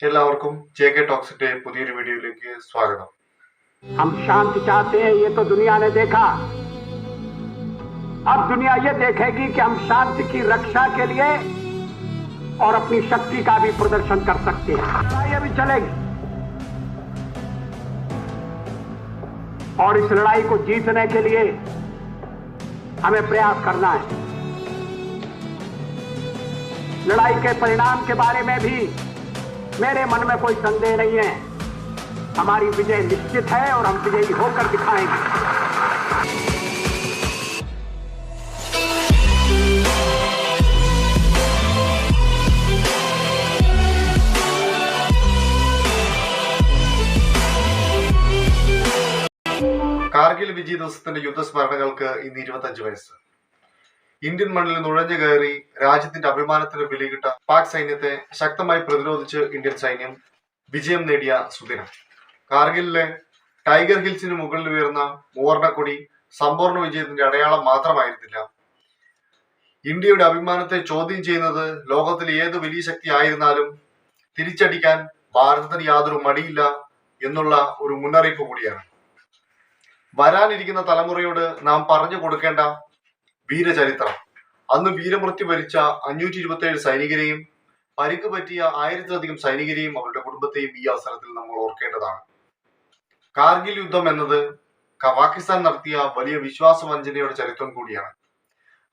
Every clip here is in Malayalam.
എല്ലാവർക്കും ജെ കെ ടോക്സിന്റെ പുതിയൊരു വീഡിയോയിലേക്ക് സ്വാഗതം हम शांति चाहते हैं ये तो दुनिया ने देखा अब दुनिया ये देखेगी कि हम शांति की रक्षा के लिए और अपनी शक्ति का भी प्रदर्शन कर सकते हैं लड़ाई अभी चलेगी और इस लड़ाई को जीतने के लिए हमें प्रयास करना है लड़ाई के परिणाम के बारे में भी मेरे मन में कोई संदेह नहीं है हमारी विजय निश्चित है और हम विजयी होकर दिखाएंगे കാർഗിൽ വിജയ ദിവസത്തിന്റെ യുദ്ധസ്മരണകൾക്ക് ഇന്ന് ഇരുപത്തഞ്ച് വയസ്സ് ഇന്ത്യൻ മണ്ണിൽ നുഴഞ്ഞു കയറി രാജ്യത്തിന്റെ അഭിമാനത്തിന് വിലയിട്ട പാക് സൈന്യത്തെ ശക്തമായി പ്രതിരോധിച്ച് ഇന്ത്യൻ സൈന്യം വിജയം നേടിയ സുദിനം. കാർഗിലിലെ ടൈഗർ ഹിൽസിന് മുകളിൽ ഉയർന്ന മൂവർണക്കൊടി സമ്പൂർണ വിജയത്തിന്റെ അടയാളം മാത്രമായിരുന്നില്ല. ഇന്ത്യയുടെ അഭിമാനത്തെ ചോദ്യം ചെയ്യുന്നത് ലോകത്തിലെ ഏത് വലിയ ശക്തി ആയിരുന്നാലും തിരിച്ചടിക്കാൻ ഭാരതത്തിന് യാതൊരു മടിയില്ല എന്നുള്ള ഒരു മുന്നറിയിപ്പ് കൂടിയാണ്. വരാനിരിക്കുന്ന തലമുറയോട് നാം പറഞ്ഞു കൊടുക്കേണ്ട വീരചരിത്രം. അന്ന് വീരമൃത്യു വരിച്ച അഞ്ഞൂറ്റി ഇരുപത്തി ഏഴ് സൈനികരെയും പരിക്ക് പറ്റിയ ആയിരത്തിലധികം സൈനികരെയും അവരുടെ കുടുംബത്തെയും ഈ അവസരത്തിൽ നമ്മൾ ഓർക്കേണ്ടതാണ്. കാർഗിൽ യുദ്ധം എന്നത് പാകിസ്ഥാൻ നടത്തിയ വലിയ വിശ്വാസവഞ്ചനയുടെ ചരിത്രം കൂടിയാണ്.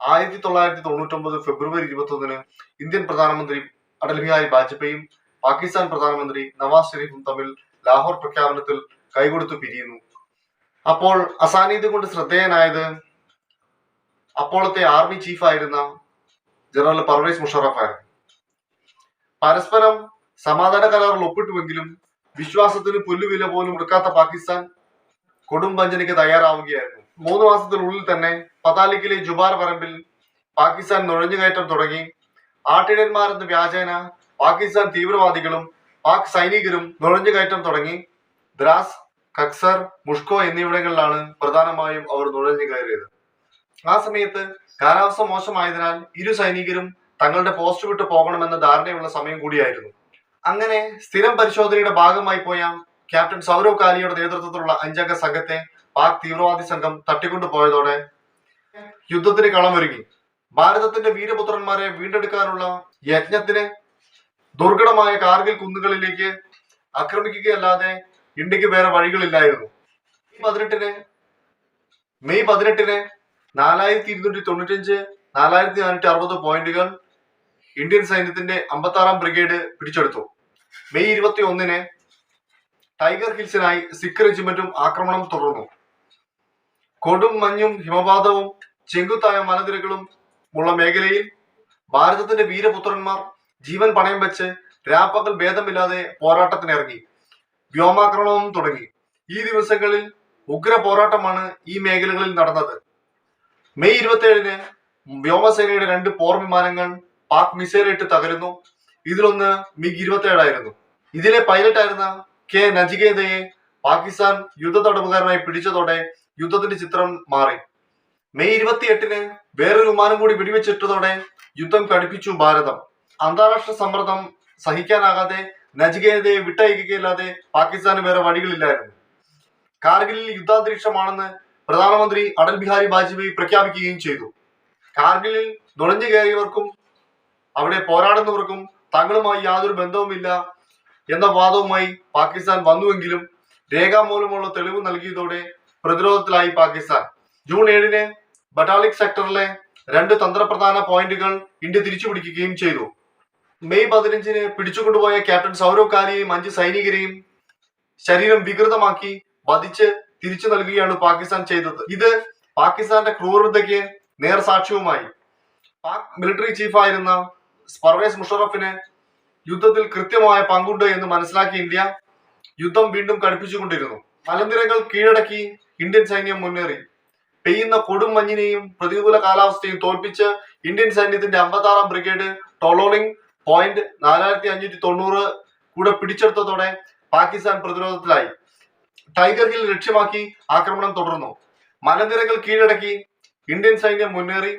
ആയിരത്തി തൊള്ളായിരത്തി തൊണ്ണൂറ്റൊമ്പത് ഫെബ്രുവരി ഇരുപത്തി ഒന്നിന് ഇന്ത്യൻ പ്രധാനമന്ത്രി അടൽ ബിഹാരി വാജ്പേയും പാകിസ്ഥാൻ പ്രധാനമന്ത്രി നവാസ് ഷെരീഫും തമ്മിൽ ലാഹോർ പ്രഖ്യാപനത്തിൽ കൈകൊടുത്തു പിരിയുന്നു. അപ്പോൾ അസാന്നിധ്യം കൊണ്ട് ശ്രദ്ധേയനായത് അപ്പോഴത്തെ ആർമി ചീഫ് ആയിരുന്ന ജനറൽ പർവേസ് മുഷറഫായിരുന്നു പരസ്പരം സമാധാന കരാറിൽ ഒപ്പിട്ടുവെങ്കിലും വിശ്വാസത്തിന് പുല്ലുവില പോലും എടുക്കാത്ത പാകിസ്ഥാൻ കൊടും വഞ്ചനയ്ക്ക് തയ്യാറാവുകയായിരുന്നു. മൂന്ന് മാസത്തിനുള്ളിൽ തന്നെ പതാലിക്കിലെ ജുബാർ പറമ്പിൽ പാകിസ്ഥാൻ നുഴഞ്ഞുകയറ്റം തുടങ്ങി. ആട്ടിടന്മാരെന്ന വ്യാജേന പാകിസ്ഥാൻ തീവ്രവാദികളും പാക് സൈനികരും നുഴഞ്ഞുകയറ്റം തുടങ്ങി. ദ്രാസ് കക്സർ മുഷ്കോ എന്നിവിടങ്ങളിലാണ് പ്രധാനമായും അവർ നുഴഞ്ഞു കയറിയത് ആ സമയത്ത് കാലാവസ്ഥ മോശമായതിനാൽ ഇരു സൈനികരും തങ്ങളുടെ പോസ്റ്റ് വിട്ടു പോകണമെന്ന ധാരണയുള്ള സമയം കൂടിയായിരുന്നു. അങ്ങനെ സ്ഥിരം പരിശോധനയുടെ ഭാഗമായി പോയ ക്യാപ്റ്റൻ സൗരവ് കാലിയുടെ നേതൃത്വത്തിലുള്ള അഞ്ചംഗ സംഘത്തെ പാക് തീവ്രവാദി സംഘം തട്ടിക്കൊണ്ടുപോയതോടെ യുദ്ധത്തിന് കളമൊരുങ്ങി. ഭാരതത്തിന്റെ വീരപുത്രന്മാരെ വീണ്ടെടുക്കാനുള്ള യജ്ഞത്തിന് ദുർഘടമായ കാർഗിൽ കുന്നുകളിലേക്ക് ആക്രമിക്കുകയല്ലാതെ ഇന്ത്യയ്ക്ക് വേറെ വഴികളില്ലായിരുന്നു. മെയ് പതിനെട്ടിന് മെയ് പതിനെട്ടിന് നാലായിരത്തി ഇരുന്നൂറ്റി തൊണ്ണൂറ്റഞ്ച് നാലായിരത്തി നാനൂറ്റി അറുപത് പോയിന്റുകൾ ഇന്ത്യൻ സൈന്യത്തിന്റെ അമ്പത്തി ആറാം ബ്രിഗേഡ് പിടിച്ചെടുത്തു. മെയ് ഇരുപത്തി ഒന്നിന് ടൈഗർ ഹിൽസിനായി സിഖ് റെജിമെന്റും ആക്രമണം തുടർന്നു. കൊടും മഞ്ഞും ഹിമപാതവും ചെങ്കുത്തായ മലനിരകളും ഉള്ള മേഖലയിൽ ഭാരതത്തിന്റെ വീരപുത്രന്മാർ ജീവൻ പണയം വെച്ച് രാപ്പകൽ ഭേദമില്ലാതെ പോരാട്ടത്തിനിറങ്ങി. വ്യോമാക്രമണവും തുടങ്ങി. ഈ ദിവസങ്ങളിൽ ഉഗ്ര പോരാട്ടമാണ് ഈ മേഖലകളിൽ നടന്നത്. മെയ് ഇരുപത്തിയേഴിന് വ്യോമസേനയുടെ രണ്ട് പോർ വിമാനങ്ങൾ പാക് മിസൈലിട്ട് തകരുന്നു. ഇതിലൊന്ന് മിഗ് ഇരുപത്തിയേഴായിരുന്നു. ഇതിലെ പൈലറ്റായിരുന്ന കെ നജികേതയെ പാകിസ്ഥാൻ യുദ്ധ തടവുകാരനായി പിടിച്ചതോടെ യുദ്ധത്തിന്റെ ചിത്രം മാറി. മെയ് ഇരുപത്തിയെട്ടിന് വേറൊരു വിമാനം കൂടി വെടിവെച്ചിട്ടതോടെ യുദ്ധം കടുപ്പിച്ചു ഭാരതം. അന്താരാഷ്ട്ര സമ്മർദ്ദം സഹിക്കാനാകാതെ നജികേതയെ വിട്ടയക്കുകയല്ലാതെ പാകിസ്ഥാന് വേറെ വഴികളില്ലായിരുന്നു. കാർഗിലിൽ യുദ്ധാന്തരീക്ഷമാണെന്ന് പ്രധാനമന്ത്രി അടൽ ബിഹാരി വാജ്പേയി പ്രഖ്യാപിക്കുകയും ചെയ്തു. കാർഗിലിൽ നുഴഞ്ഞു കയറിയവർക്കും അവിടെ പോരാടുന്നവർക്കും തങ്ങളുമായി യാതൊരു ബന്ധവുമില്ല എന്ന വാദവുമായി പാകിസ്ഥാൻ വന്നുവെങ്കിലും രേഖാമൂലമുള്ള തെളിവ് നൽകിയതോടെ പ്രതിരോധത്തിലായി പാകിസ്ഥാൻ. ജൂൺ ഏഴിന് ബട്ടാലിക് സെക്ടറിലെ രണ്ട് തന്ത്രപ്രധാന പോയിന്റുകൾ ഇന്ത്യ തിരിച്ചുപിടിക്കുകയും ചെയ്തു. മെയ് പതിനഞ്ചിന് പിടിച്ചുകൊണ്ടുപോയ ക്യാപ്റ്റൻ സൗരവ് കാലിയെയും അഞ്ച് സൈനികരെയും ശരീരം വികൃതമാക്കി വധിച്ച് തിരിച്ചു നൽകുകയാണ് പാകിസ്ഥാൻ ചെയ്തത്. ഇത് പാകിസ്ഥാന്റെ ക്രൂരതയ്ക്ക് നേർ സാക്ഷ്യവുമായി. പാക് മിലിറ്ററി ചീഫായിരുന്ന പർവേസ് മുഷറഫിന് യുദ്ധത്തിൽ കൃത്യമായ പങ്കുണ്ട് എന്ന് മനസ്സിലാക്കിയ ഇന്ത്യ യുദ്ധം വീണ്ടും കടുപ്പിച്ചുകൊണ്ടിരുന്നു. മലനിരകൾ കീഴടക്കി ഇന്ത്യൻ സൈന്യം മുന്നേറി. പെയ്യുന്ന കൊടും മഞ്ഞിനെയും പ്രതികൂല കാലാവസ്ഥയും തോൽപ്പിച്ച് ഇന്ത്യൻ സൈന്യത്തിന്റെ അമ്പത്താറാം ബ്രിഗേഡ് ടോളോളിംഗ് പോയിന്റ് നാലായിരത്തി അഞ്ഞൂറ്റി തൊണ്ണൂറ് കൂടെ പിടിച്ചെടുത്തതോടെ പാകിസ്ഥാൻ പ്രതിരോധത്തിലായി. ടൈഗർ ഹിൽ ലക്ഷ്യമാക്കി ആക്രമണം തുടർന്നു. മലനിരകൾ കീഴടക്കി ഇന്ത്യൻ സൈന്യം മുന്നേറി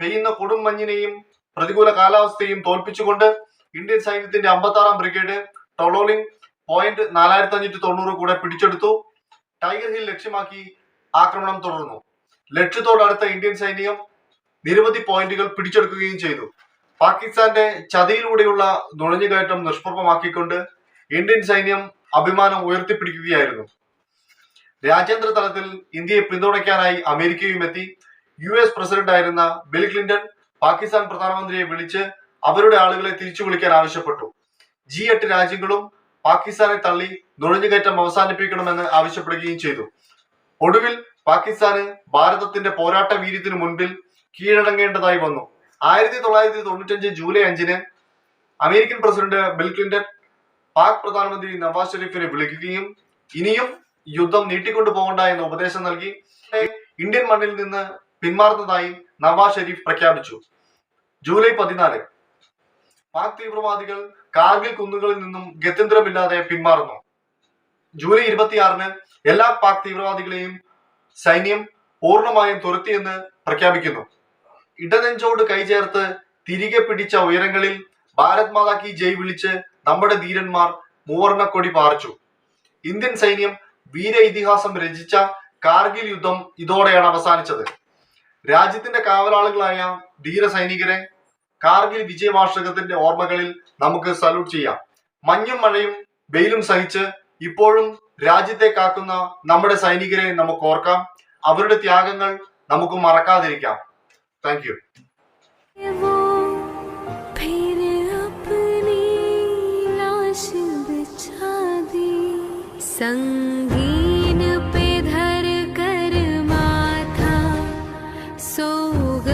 പെയ്യുന്ന കൊടും മഞ്ഞിനെയും പ്രതികൂല കാലാവസ്ഥയും തോൽപ്പിച്ചുകൊണ്ട് ഇന്ത്യൻ സൈന്യത്തിന്റെ അമ്പത്താറാം ബ്രിഗേഡ് ടൊളോളിംഗ് പോയിന്റ് നാലായിരത്തി അഞ്ഞൂറ്റി തൊണ്ണൂറ് കൂടെ പിടിച്ചെടുത്തു. ടൈഗർ ഹിൽ ലക്ഷ്യമാക്കി ആക്രമണം തുടർന്നു. ലക്ഷ്യത്തോടടുത്ത ഇന്ത്യൻ സൈന്യം നിരവധി പോയിന്റുകൾ പിടിച്ചെടുക്കുകയും ചെയ്തു. പാകിസ്ഥാന്റെ ചതിയിലൂടെയുള്ള നുഴഞ്ഞുകയറ്റം നിഷ്പ്രഭമാക്കിക്കൊണ്ട് ഇന്ത്യൻ സൈന്യം അഭിമാനം ഉയർത്തിപ്പിടിക്കുകയായിരുന്നു. രാജ്യാന്തര തലത്തിൽ ഇന്ത്യയെ പിന്തുണയ്ക്കാനായി അമേരിക്കയും എത്തി. യു എസ് പ്രസിഡന്റ് ആയിരുന്ന ബിൽ ക്ലിന്റൺ പാകിസ്ഥാൻ പ്രധാനമന്ത്രിയെ വിളിച്ച് അവരുടെ ആളുകളെ തിരിച്ചു വിളിക്കാൻ ആവശ്യപ്പെട്ടു. ജി എട്ട് രാജ്യങ്ങളും പാകിസ്ഥാനെ തള്ളി നുഴഞ്ഞുകയറ്റം അവസാനിപ്പിക്കണമെന്ന് ആവശ്യപ്പെടുകയും ചെയ്തു. ഒടുവിൽ പാകിസ്ഥാന് ഭാരതത്തിന്റെ പോരാട്ട വീര്യത്തിനു മുൻപിൽ കീഴടങ്ങേണ്ടതായി വന്നു. ആയിരത്തി തൊള്ളായിരത്തി തൊണ്ണൂറ്റഞ്ച് ജൂലൈ അഞ്ചിന് American president Bill Clinton Pak പ്രധാനമന്ത്രി നവാസ് ഷെരീഫിനെ വിളിക്കുകയും ഇനിയും യുദ്ധം നീട്ടിക്കൊണ്ടു പോകണ്ട എന്ന ഉപദേശം നൽകി. ഇന്ത്യൻ മണ്ണിൽ നിന്ന് പിന്മാറുന്നതായി നവാസ് ഷെരീഫ് പ്രഖ്യാപിച്ചു. ജൂലൈ പതിനാല്. പാക് തീവ്രവാദികൾ കാർഗിൽ കുന്നുകളിൽ നിന്നും ഗത്യന്തരമില്ലാതെ പിന്മാറുന്നു. ജൂലൈ ഇരുപത്തിയാറിന് എല്ലാ പാക് തീവ്രവാദികളെയും സൈന്യം പൂർണമായും തുരത്തിയെന്ന് പ്രഖ്യാപിക്കുന്നു. ഇടനെഞ്ചോട് കൈചേർത്ത് തിരികെ പിടിച്ച ഉയരങ്ങളിൽ ഭാരത് മാതാ കി ജയ് വിളിച്ച് നമ്മുടെ ധീരന്മാർ മൂവർണക്കൊടി പാറിച്ചു. ഇന്ത്യൻ സൈന്യം വീര ഇതിഹാസം രചിച്ച കാർഗിൽ യുദ്ധം ഇതോടെയാണ് അവസാനിച്ചത്. രാജ്യത്തിന്റെ കാവലാളുകളായ ധീര സൈനികരെ കാർഗിൽ വിജയവാർഷികത്തിന്റെ ഓർമ്മകളിൽ നമുക്ക് സല്യൂട്ട് ചെയ്യാം. മഞ്ഞും മഴയും വെയിലും സഹിച്ച് ഇപ്പോഴും രാജ്യത്തെ കാക്കുന്ന നമ്മുടെ സൈനികരെ നമുക്ക് ഓർക്കാം. അവരുടെ ത്യാഗങ്ങൾ നമുക്ക് മറക്കാതിരിക്കാം. താങ്ക് യു ಹೋಗ